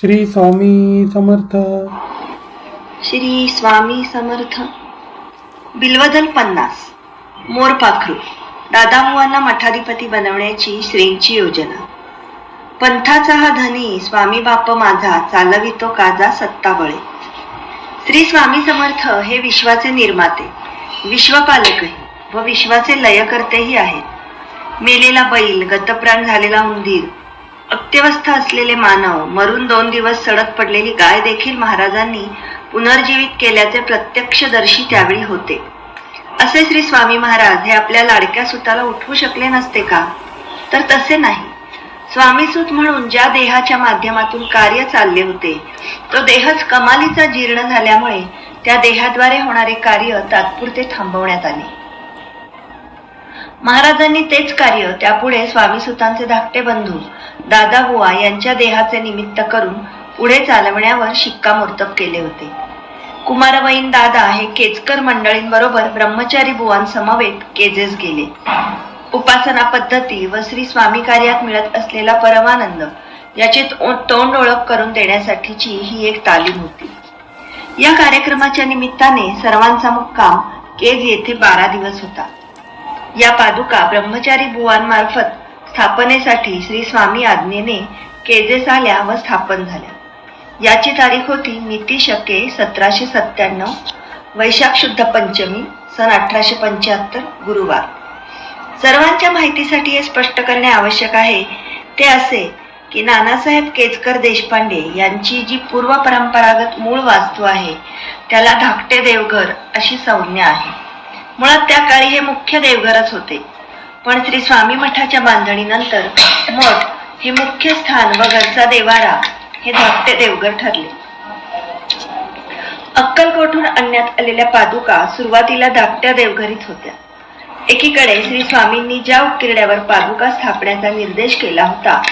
श्री स्वामी समर्थ. श्री स्वामी समर्थ. बिल्वदल पन्नास. मोरपाखरू दादामुवांना मठाधिपती बनवण्याची श्रींची योजना. पंथाचा हा धनी स्वामी बाप माझा चालवितो काजा सत्ताबळे. श्री स्वामी समर्थ हे विश्वाचे निर्माते विश्वपालकही व विश्वाचे लयकर्तेही आहेत. मेलेला बैल गतप्राण झालेला उंदीर अत्यवस्थ असलेले मानव मरून दोन दिवस सडक पडलेली गाय देखील महाराजांनी पुनर्जीवित केल्याचे प्रत्यक्षदर्शी त्यावेळी होते. असे श्री स्वामी महाराज हे आपल्या लाडक्या सुताला उठवू शकले नसते का? तर तसे नाही. स्वामी सूत म्हणून ज्या देहाच्या माध्यमातून कार्य चालले होते तो देहच कमालीचा जीर्ण झाल्यामुळे त्या देहाद्वारे होणारे कार्य तात्पुरते थांबवण्यात आले. महाराजांनी तेच कार्य त्यापुढे स्वामीसुतांचे धाकटे बंधू दादा बुवा यांच्या देहाचे निमित्त करून पुढे चालवण्यावर शिक्कामोर्तब केले होते. कुमारवयीन दादा हे केजकर मंडळींबरोबर ब्रह्मचारी बुवांसमवेत केजेस गेले. उपासना पद्धती व श्री स्वामी कार्यात मिळत असलेला परमानंद याची तोंड ओळख करून देण्यासाठीची ही एक तालीम होती. या कार्यक्रमाच्या निमित्ताने सर्वांचा मुक्काम केज येथे बारा दिवस होता. या पादुका ब्रह्मचारी बुवांमार्फत स्थापनेसाठी श्री स्वामी आज्ञेने केजेस आल्या व स्थापन झाल्या. याची तारीख होती नीती शके सतराशे सत्त्याण्णव वैशाख शुद्ध पंचमी सन अठराशे पंच्याहत्तर गुरुवार. सर्वांच्या माहितीसाठी हे स्पष्ट करणे आवश्यक आहे. ते असे की नानासाहेब केजकर देशपांडे यांची जी पूर्व परंपरागत मूळ वास्तू आहे त्याला धाकटे देवघर अशी संज्ञा आहे. मुळात त्या काळी हे मुख्य देवघरच होते. पण श्री स्वामी मठाच्या बांधणीनंतर मठ हे मुख्य स्थान व घरचा देवारा हे धाकटे देवघर ठरले. अक्कलकोटहून आणण्यात आलेल्या पादुका सुरुवातीला धाकट्या देवघरीत होत्या. एकीकडे श्री स्वामींनी ज्या उकिरड्यावर पादुका स्थापण्याचा निर्देश केला होता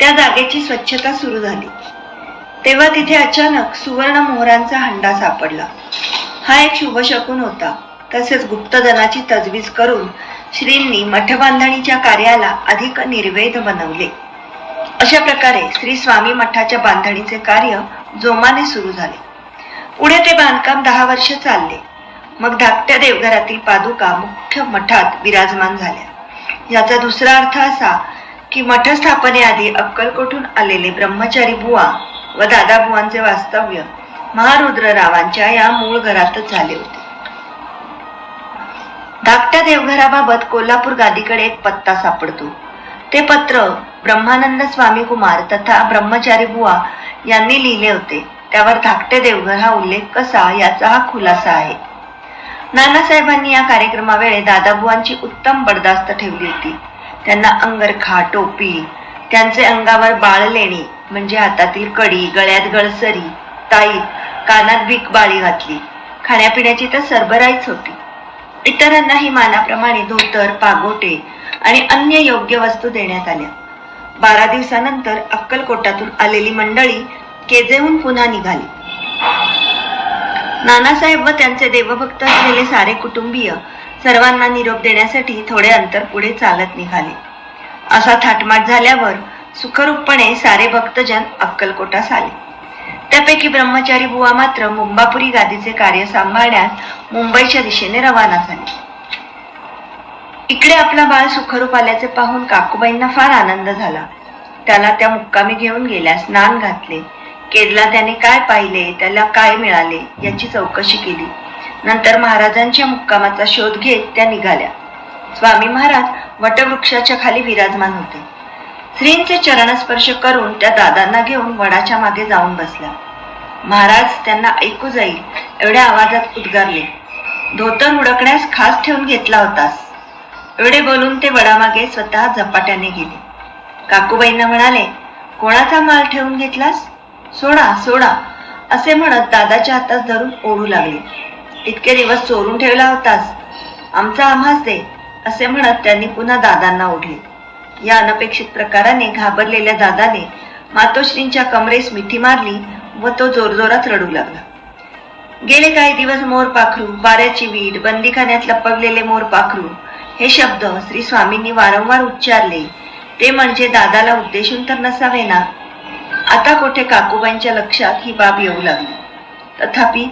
त्या जागेची स्वच्छता सुरू झाली. तेव्हा तिथे अचानक सुवर्ण मोहरांचा हंडा सापडला. हा एक शुभशकून होता. तसेच गुप्तधनाची तजवीज करून श्रींनी मठबांधणीच्या कार्याला अधिक निर्वेद बनवले. अशा प्रकारे श्री स्वामी मठाच्या बांधणीचे कार्य जोमाने सुरू झाले. पुढे ते बांधकाम दहा वर्ष चालले. मग धाकट्या देवघरातील पादुका मुख्य मठात विराजमान झाल्या. याचा दुसरा अर्थ असा की मठ स्थापनेआधी अक्कलकोटून आलेले ब्रह्मचारी बुवा व दादाबुवांचे वास्तव्य महारुद्ररावांच्या या मूळ घरातच झाले होते. धाकट्या देवघराबाबत कोल्हापूर गादीकडे एक पत्ता सापडतो. ते पत्र ब्रह्मानंद स्वामी कुमार तथा ब्रह्मचारी बुवा यांनी लिहिले होते. त्यावर धाकटे देवघर हा उल्लेख कसा याचा हा खुलासा आहे. नानासाहेबांनी या कार्यक्रमावेळे दादाबुवांची उत्तम बडदास्त ठेवली होती. त्यांना अंगरखा टोपी त्यांचे अंगावर बाळ लेणी म्हणजे हातातील कडी गळ्यात गळसरी ताई कानात भीक बाळी घातली. खाण्यापिण्याची तर सरबराईच होती. इतरांनाही मानाप्रमाणे धोतर पागोटे आणि अन्य योग्य वस्तू देण्यात आल्या. बारा दिवसानंतर अक्कलकोटातून आलेली मंडळी केजेहून पुन्हा निघाली. नानासाहेब व त्यांचे देवभक्त असलेले सारे कुटुंबीय सर्वांना निरोप देण्यासाठी थोडे अंतर पुढे चालत निघाले. असा थाटमाट झाल्यावर सुखरूपपणे सारे भक्तजन अक्कलकोटास आले. त्यापैकी ब्रह्मचारी बुवा मात्र मुंबापुरी गादीचे कार्य सांभाळण्यास मुंबईच्या दिशेने रवाना झाले. इकडे आपला बाळ सुखरूप आल्याचे पाहून काकूबाईंना फार आनंद झाला. त्याला त्या मुक्कामी घेऊन गेल्या स्नान घातले. केरला त्याने काय पाहिले त्याला काय मिळाले याची चौकशी केली. नंतर महाराजांच्या मुक्कामाचा शोध घेत त्या निघाल्या. स्वामी महाराज वटवृक्षाच्या खाली विराजमान होते. श्रींचे चरणस्पर्श करून त्या दादांना घेऊन वडाच्या मागे जाऊन बसला महाराज त्यांना ऐकू जाईल एवढ्या आवाजात उद्गारले. धोतर उडकण्यास खास ठेवून घेतला होतास. एवढे बोलून ते वडामागे स्वतः झपाट्याने गेले. काकूबाईंना म्हणाले कोणाचा माल ठेवून घेतलास? सोडा सोडा असे म्हणत दादाच्या हातात धरून ओढू लागले. इतके दिवस चोरून ठेवला होतास. आमचा आम्हाच दे असे म्हणत त्यांनी पुन्हा दादांना ओढले. या अनपेक्षित प्रकाराने घाबरलेल्या दादाने मातोश्रींच्या कमरेस मिठी मारली व तो जोरजोरात रडू लागला. गेले काही दिवस मोर पाखरू वाऱ्याची वीट बंदीखान्यात लपवलेले मोर पाखरू हे शब्द श्री स्वामींनी वारंवार उच्चारले. ते म्हणजे दादाला उद्देशून तर नसावे ना. आता कोठे काकूबाईंच्या लक्षात ही बाब येऊ लागली. तथापि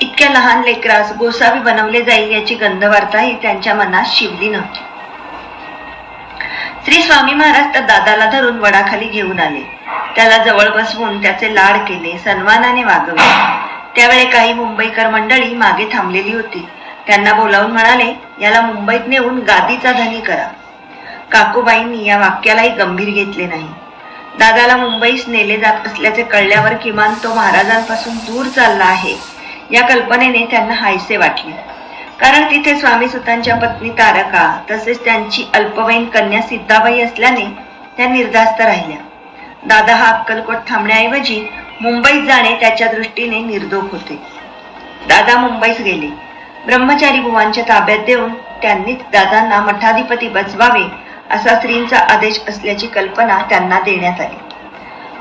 इतक्या लहान लेकरास गोसावी बनवले जाईल याची गंधवार्ताही त्यांच्या मनात शिवली नव्हती. श्री स्वामी महाराज तर दादाला धरून वडाखाली घेऊन आले. त्याला जवळ बसवून त्याचे लाड केले सन्मानाने वागवले. त्यावेळी काही मुंबईकर मंडळी मागे थांबलेली होती. त्यांना बोलावून म्हणाले याला मुंबईत नेऊन गादीचा धनी करा. काकूबाईंनी या वाक्यालाही गंभीर घेतले नाही. दादाला मुंबईस नेले जात असल्याचे कळल्यावर किमान तो महाराजांपासून दूर चालला आहे. या कल्पनेने त्यांना हायसे वाटले. कारण तिथे स्वामी सुतांच्या पत्नी तारका तसेच त्यांची अल्पवयीन कन्या सिद्धाबाई असल्याने त्या निर्धास्त राहिल्या. दादा हा अक्कलकोट थांबण्याऐवजी मुंबईत जाणे त्याच्या दृष्टीने निर्दोष होते. दादा मुंबईस गेले. ब्रह्मचारी बुवांच्या ताब्यात देऊन त्यांनीच दादांना मठाधिपती बसवावे असा स्त्रींचा आदेश असल्याची कल्पना त्यांना देण्यात आली.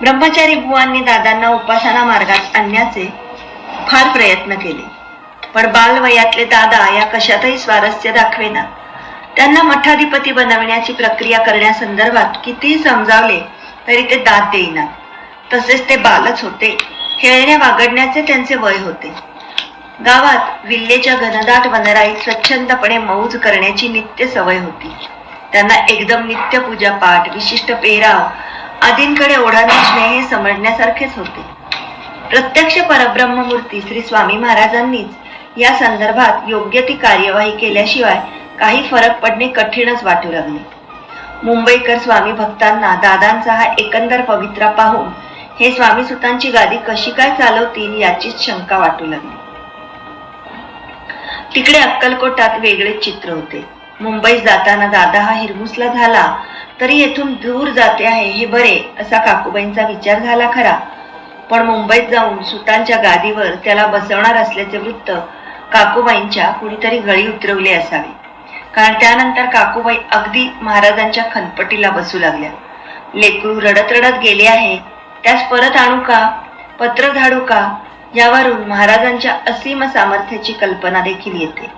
ब्रह्मचारी बुवांनी दादांना उपासना मार्गात आणण्याचे फार प्रयत्न केले. पण बालवयातले दादा या कशातही स्वारस्य दाखवेना. त्यांना मठाधिपती बनवण्याची प्रक्रिया करण्यासंदर्भात कितीही समजावले तरी ते दाद देईना. तसेच ते बालच होते. खेळण्या वागडण्याचे त्यांचे वय होते. गावात विल्लेच्या घनदाट वनराईत स्वच्छंदपणे मौज करण्याची नित्य सवय होती. त्यांना एकदम नित्य पूजा पाठ विशिष्ट पेराव आदींकडे ओढा नसणे हे समजण्यासारखेच होते. प्रत्यक्ष परब्रह्ममूर्ती श्री स्वामी महाराजांनीच या संदर्भात योग्य ती कार्यवाही केल्याशिवाय काही फरक पडणे कठीणच वाटू लागले. मुंबईकर स्वामी भक्तांना दादांचा हा एकंदर पवित्रा पाहून हे स्वामी सुतांची गादी कशी काय चालवतील याचीच शंका वाटू लागली. तिकडे अक्कलकोटात वेगळेच चित्र होते. मुंबईत जाताना दादा हा हिरमुसला झाला तरी येथून दूर जाते आहे हे बरे असा काकूबाईंचा विचार झाला खरा. पण मुंबईत जाऊन सुतांच्या गादीवर त्याला बसवणार असल्याचे वृत्त काकूबाईंच्या कुणीतरी गळी उतरवले असावे. कारण त्यानंतर काकूबाई अगदी महाराजांच्या खनपटीला बसू लागल्या. लेकरू रडत रडत गेले आहे. त्यास परत आणू का? पत्र धाडू का? यावरून महाराजांच्या असीम सामर्थ्याची कल्पना देखील येते.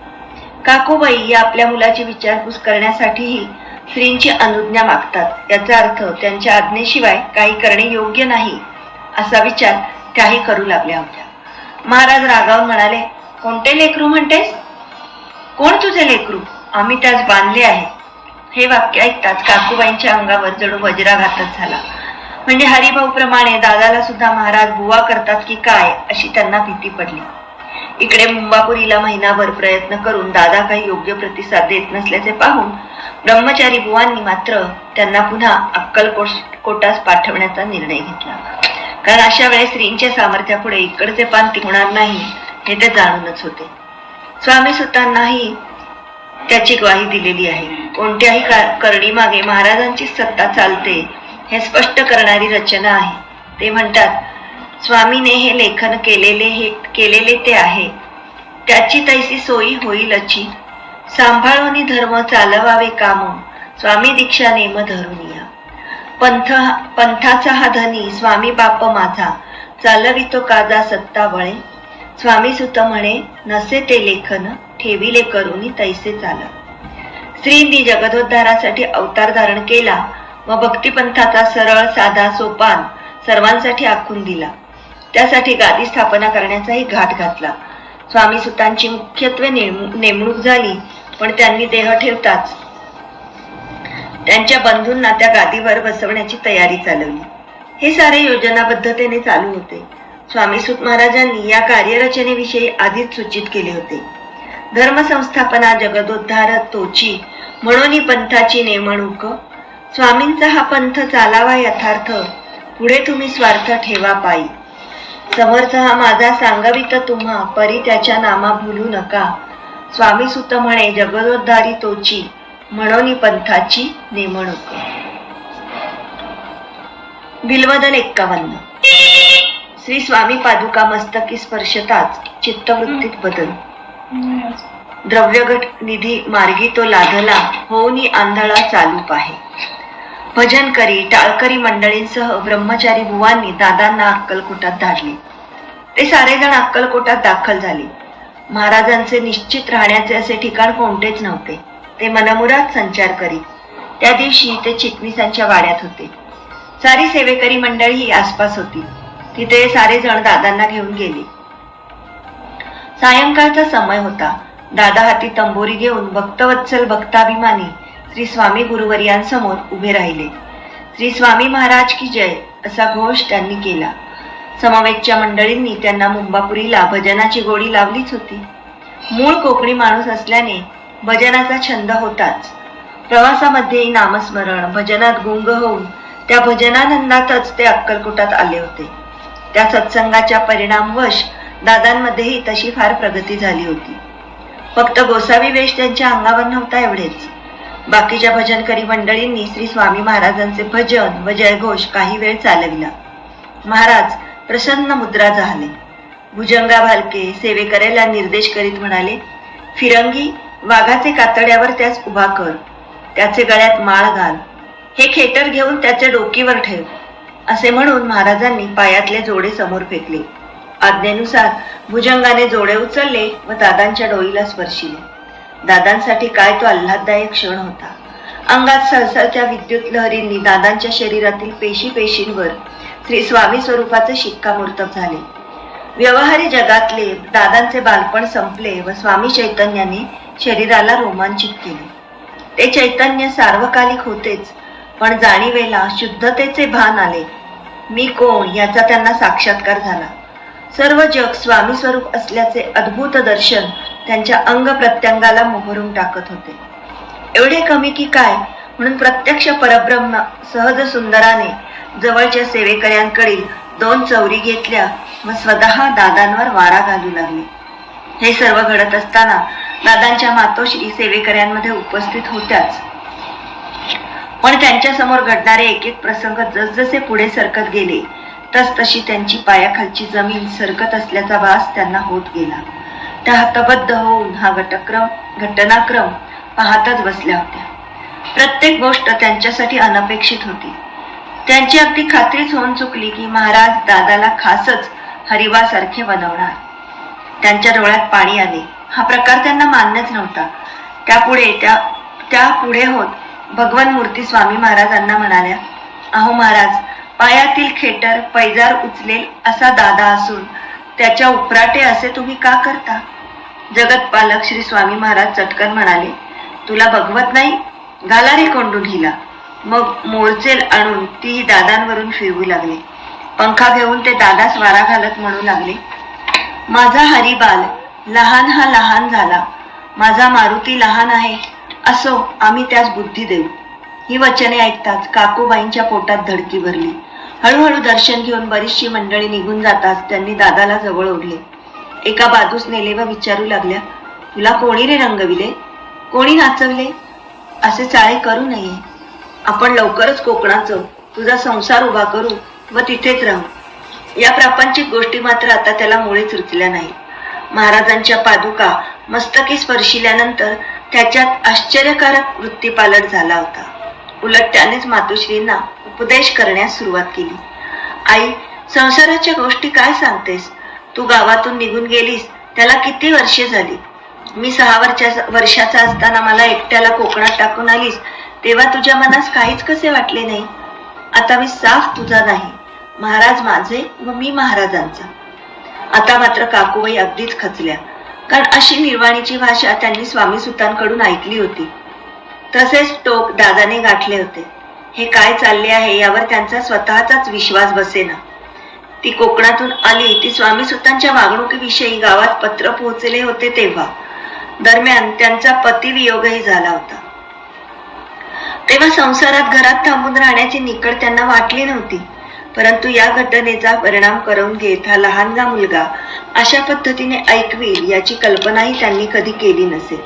काकूबाई या आपल्या मुलाची विचारपूस करण्यासाठीही स्त्रींची अनुज्ञा मागतात. याचा अर्थ त्यांच्या आज्ञेशिवाय काही करणे योग्य नाही असा विचार त्याही करू लागल्या होत्या. महाराज रागावून म्हणाले कोणते लेकरू म्हणतेस? कोण तुझे लेकरू? आम्ही त्यास बांधले आहे. हे वाक्य ऐकताच काकूबाईंच्या अंगावर जणू वज्राघातच झाला. म्हणजे हरिभाऊ प्रमाणे दादाला सुद्धा महाराज बुवा करतात की काय अशी त्यांना भीती पडली. इकडे मुंबापुरीला महिनाभर प्रयत्न करून दादा काही योग्य प्रतिसाद देत नसल्याचे पाहून ब्रह्मचारी बुवांनी मात्र त्यांना पुन्हा अक्कल कोटास पाठवण्याचा निर्णय घेतला. कारण अशा वेळेस स्त्रींच्या सामर्थ्यापुढे इकडचे पान टिकणार नाही. हे ते जाणूनच होते. स्वामी सुतांनाही त्याची ग्वाही दिलेली आहे. कोणत्याही करडी मागे महाराजांची सत्ता चालते हे स्पष्ट करणारी रचना आहे. ते म्हणतात स्वामीने हे लेखन केलेले हे केलेले ते आहे. त्याची तैसी सोयी होईलची सांभाळून धर्म चालवावे काम. स्वामी दीक्षा नेम धरून या. पंथ पंथाचा हा धनी स्वामी बाप माझा. चालवितो काजा सत्ता बळे स्वामी सुत म्हणे नसे ते लेखन ठेविले करून तैसे चाल. स्त्रींनी जगदोद्धारासाठी अवतार धारण केला व भक्तिपंथाचा सरळ साधा सोपान सर्वांसाठी आखून दिला. त्यासाठी गादी स्थापना करण्याचाही घाट घातला. स्वामी सुतांची मुख्यत्वे नेमणूक झाली पण त्यांनी देह ठेवताच. त्यांच्या बंधूंना त्या गादीवर बसवण्याची तयारी चालवली. हे सारे योजनाबद्धतेने चालू होते. स्वामी सुत महाराजांनी या कार्यरचनेविषयी आधीच सूचित केले होते. धर्मसंस्थापना जगदोद्धार तोची म्हणून पंथाची नेमणूक. स्वामींचा हा पंथ चालावा यथार्थ पुढे तुम्ही स्वार्थ ठेवा पायी. समर्थ हा माझा सांगवित तुम्हा परी त्याच्या नामा भुलू नका. स्वामी सुत म्हणे जगदोद्धारी तोची म्हणून पंथाची नेमणूक. बिलवदन एक्कावन्न. श्री स्वामी पादुका मस्तकी स्पर्शताच चित्तवृत्तीत बदल. द्रव्यगट निधी मार्गी तो लाधला होऊनी आंधळा चालू पाहे. भजन करी टाळकरी मंडळींसह ब्रह्मचारी बुवांनी दादांना अक्कलकोटात धाडले. ते सारेजण अक्कलकोटात दाखल झाले. महाराजांचे निश्चित राहण्याचे असे ठिकाण कोणतेच नव्हते. ते मनमुरात संचार करीत त्या दिवशी ते चिटणीसांच्या वाड्यात होते. सारी सेवेकरी मंडळी ही आसपास होती. तिथे सारे जण दादांना घेऊन गेले. सायंकाळचा समय होता. दादा हाती तंबोरी घेऊन भक्तवत्सल भक्ताभिमानी श्री स्वामी गुरुवर्यांसमोर उभे राहिले. श्री स्वामी महाराज की जय असा घोष त्यांनी केला. समवेतच्या मंडळींनी त्यांना मुंबापुरीला भजनाची गोडी लावलीच होती. मूळ कोकणी माणूस असल्याने भजनाचा छंद होताच. प्रवासामध्ये नामस्मरण भजनात गुंग होऊन त्या भजनानंदातच ते अक्कलकोटात आले होते. त्या सत्संगाच्या परिणामवश दादांमध्येही तशी फार प्रगती झाली होती. फक्त गोसावी वेश त्यांच्या अंगावर नव्हता एवढेच. बाकीच्या भजनकरी मंडळींनी श्री स्वामी महाराजांचे भजन व जयघोष काही वेळ चालविला. महाराज प्रसन्न मुद्रा झाले. भुजंगा भालके सेवेकऱ्याला निर्देश करीत म्हणाले फिरंगी वाघाचे कातड्यावर त्यास उभा कर. त्याचे गळ्यात माळ घाल. हे खेटर घेऊन त्याच्या डोकीवर ठेव. असे म्हणून महाराजांनी पायातले जोडे समोर फेकले. आज्ञेनुसार भुजंगाने जोडे उचलले व दादांच्या डोईला स्पर्शिले. दादांसाठी काय तो आल्हाददायक क्षण होता. अंगात सळसळत्या विद्युत लहरींनी दादांच्या शरीरातील पेशी पेशींवर श्री स्वामी स्वरूपाचे शिक्कामोर्तब झाले. व्यवहारी जगातले दादांचे बालपण संपले व स्वामी चैतन्याने शरीराला रोमांचित केले. ते चैतन्य सार्वकालिक होतेच पण जाणीवेला शुद्धतेचे भान आले. मी कोण याचा त्यांना साक्षात्कार झाला. सर्व जग स्वामी स्वरूप असल्याचे अद्भुत दर्शन त्यांच्या अंग प्रत्यंगाला मोहरून टाकत होते. एवढे कमी की काय? म्हणून प्रत्यक्ष परब्रह्म सहज सुंदराने जवळच्या सेवेकऱ्यांकडील दोन चौरी घेतल्या व स्वतः दादांवर वारा घालू लागले. हे सर्व घडत असताना दादांच्या मातोश्री सेवेकऱ्यांमध्ये उपस्थित होत्याच. पण त्यांच्यासमोर घडणारे एक एक प्रसंग जसजसे पुढे सरकत गेले तस तशी त्यांची पायाखालची जमीन सरकत असल्याचा भास त्यांना होत गेला. त्या हतबद्ध होऊन हा घटक्रम घटनाक्रम पाहतच बसल्या होत्या. प्रत्येक गोष्ट त्यांच्यासाठी अनपेक्षित होती. त्यांची अगदी खात्रीच होऊन चुकली की महाराज दादाला खासच हरिवासारखे बनवणार. त्यांच्या डोळ्यात पाणी आले. हा प्रकार त्यांना मान्यच नव्हता. त्यापुढे त्या त्या पुढे होत भगवान मूर्ती स्वामी महाराजांना म्हणाल्या अहो महाराज पायातील खेटर पैजार उचलेल असा दादा असून त्याच्या उपराटे असे तुम्ही का करता? जगत पालक श्री स्वामी महाराज चटकन म्हणाले तुला भगवत नाही? घाला रे कोंडून हिला मग मोरचेल आणून ती दादांवरून फिरवू लागले. पंखा घेऊन ते दादास वारा घालत म्हणू लागले माझा हरिबाल लहान हा लहान झाला. माझा मारुती लहान आहे. असो आम्ही त्यास बुद्धी देऊ. ही वचने ऐकताच काकूबाईंच्या पोटात धडकी भरली. हळूहळू दर्शन घेऊन बरीचशी मंडळी निघून जाताच त्यांनी दादाला जवळ ओढले. एका बाजूस नेले व विचारू लागल्या तुला कोणी रे रंगविले? कोणी नाचवले? असे चाळे करू नये. आपण लवकरच कोकणाचं तुझा संसार उभा करू व तिथेच राहू. या प्रापंचिक गोष्टी मात्र आता त्याला मुळेच रुचल्या नाही महाराजांच्या पादुका मस्तकी स्पर्शिल्यानंतर त्याच्यात आश्चर्यकारक वृत्तीपालट झाला होता. उलट त्यानेच मातोश्रींना उपदेश करण्यास सुरुवात केली. आई संसाराच्या गोष्टी काय सांगतेस? तू गावातून निघून गेलीस त्याला किती वर्षे झाली? मी सहा वर्षा वर्षाचा असताना मला एकट्याला कोकणात टाकून आलीस तेव्हा तुझ्या मनास काहीच कसे वाटले नाही? आता मी साफ तुझा नाही. महाराज माझे व मी महाराजांचा. आता मात्र काकूबाई अगदीच खचल्या. कारण अशी निर्वाणीची भाषा त्यांनी स्वामी सुतांकडून ऐकली होती. तसेच टोक दादाने गाठले होते. हे काय चालले आहे यावर त्यांचा स्वतःचाच विश्वास बसेना. ती कोकणातून आली ती स्वामी सुतांच्या वागणुकीविषयी गावात पत्र पोहोचले होते तेव्हा. दरम्यान त्यांचा पतिवियोगही झाला होता. तेव्हा संसारात घरात थांबून राहण्याची निकड त्यांना वाटली नव्हती. परंतु या घटनेचा परिणाम करून घेत हा लहानगा मुलगा अशा पद्धतीने ऐकवील याची कल्पनाही त्यांनी कधी केली नसेल.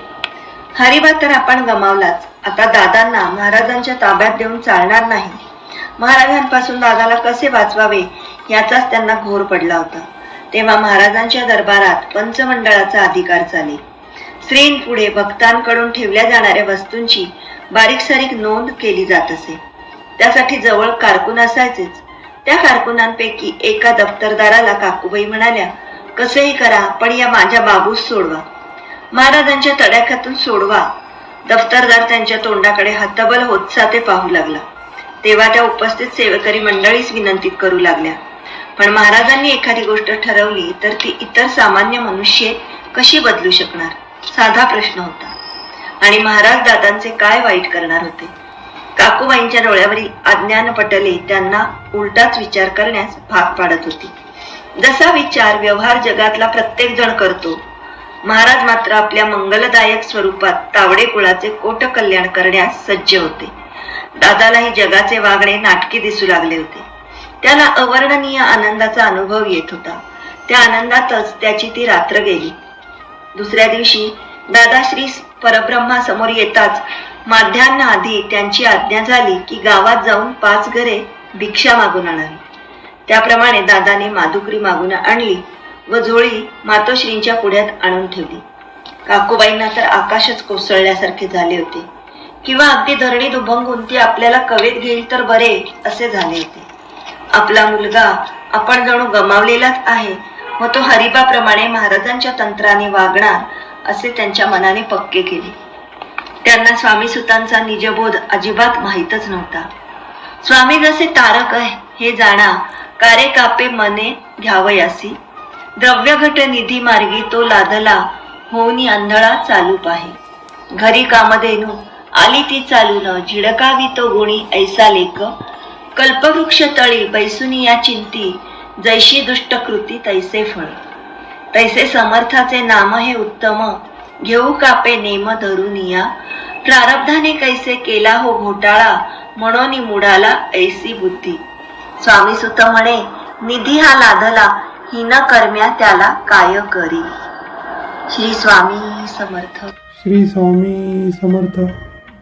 हरिबा तर आपण गमावलाच. आता दादांना महाराजांच्या ताब्यात देऊन चालणार नाही. महाराजांपासून दादाला कसे वाचवावे याचाच त्यांना घोर पडला होता. तेव्हा महाराजांच्या दरबारात पंचमंडळाचा अधिकार चाले. स्त्रींपुढे भक्तांकडून ठेवल्या जाणाऱ्या वस्तूंची बारीक सारीक नोंद केली जात असे. त्यासाठी जवळ कारकून असायचेच. त्या कारकुनांपैकी एका दफ्तरदाराला काकूबाई म्हणाल्या कसेही करा पण या माझ्या बाबूस सोडवा. महाराजांच्या तडाख्यातून सोडवा. दफ्तरदार त्यांच्या तोंडाकडे हतबल होतसा ते पाहू लागला. तेव्हा त्या उपस्थित सेवेकरी मंडळीच विनंती करू लागल्या. पण महाराजांनी एखादी गोष्ट ठरवली तर ती इतर सामान्य मनुष्य कशी बदलू शकणार? साधा प्रश्न होता. आणि महाराज दादांचे काय वाईट करणार होते? काकूबाईंच्या डोळ्यावरील अज्ञान पटले त्यांना उलटाच विचार करण्यास भाग पाडत होती. जसा विचार व्यवहार जगातला प्रत्येक जण करतो महाराज मात्र आपल्या मंगलदायक स्वरूपात तावडे कुळाचे कोट कल्याण करण्यास सज्ज होते. दादालाही जगाचे वागणे नाटकी दिसू लागले होते. त्याला अवर्णनीय आनंदाचा अनुभव येत होता. त्या आनंदातच त्याची ती रात्र गेली. दुसऱ्या दिवशी दादाश्री परब्रह्मासमोर येताच माध्यान्ह आधी त्यांची आज्ञा झाली की गावात जाऊन पाच घरे भिक्षा मागून आणावी. त्याप्रमाणे दादाने माधुकरी मागून आणली व झोळी मातोश्रींच्या पुढ्यात आणून ठेवली. काकूबाईंना तर आकाशच कोसळल्यासारखे झाले होते. किंवा अगदी धरणी दुभंगून ती आपल्याला कवेत घेईल तर बरे असे झाले होते. आपला मुलगा आपण जणू गमावलेलाच आहे व तो हरिबाप्रमाणे महाराजांच्या तंत्राने वागणार असे त्यांच्या मनाने पक्के केले. त्यांना स्वामी सुतांचा निजबोध अजिबात माहीतच नव्हता. स्वामी जसे तारक आहे हे जाणा कारे कापे मने घ्यावयासी द्रव्यघट निधी मार्गी तो लादला होऊनी आंधळा चालू पाहे. घरी कामधेनू आली ती चालून झिडकावी तो गुणी ऐसा लेक कल्पवृक्ष तळी बैसुनी या चिंती जैशी दुष्ट कृती तैसे फळ. तैसे समर्थाचे नाम हे उत्तम घेऊ कापे नेम धरुनिया प्रारब्धाने कैसे केला हो घोटाळा म्हणून मुडाला ऐसी बुद्धी. स्वामी सुत म्हणे निधी हा लाधला हिन कर्म्या त्याला काय करी? श्री स्वामी समर्थ. श्री स्वामी समर्थ.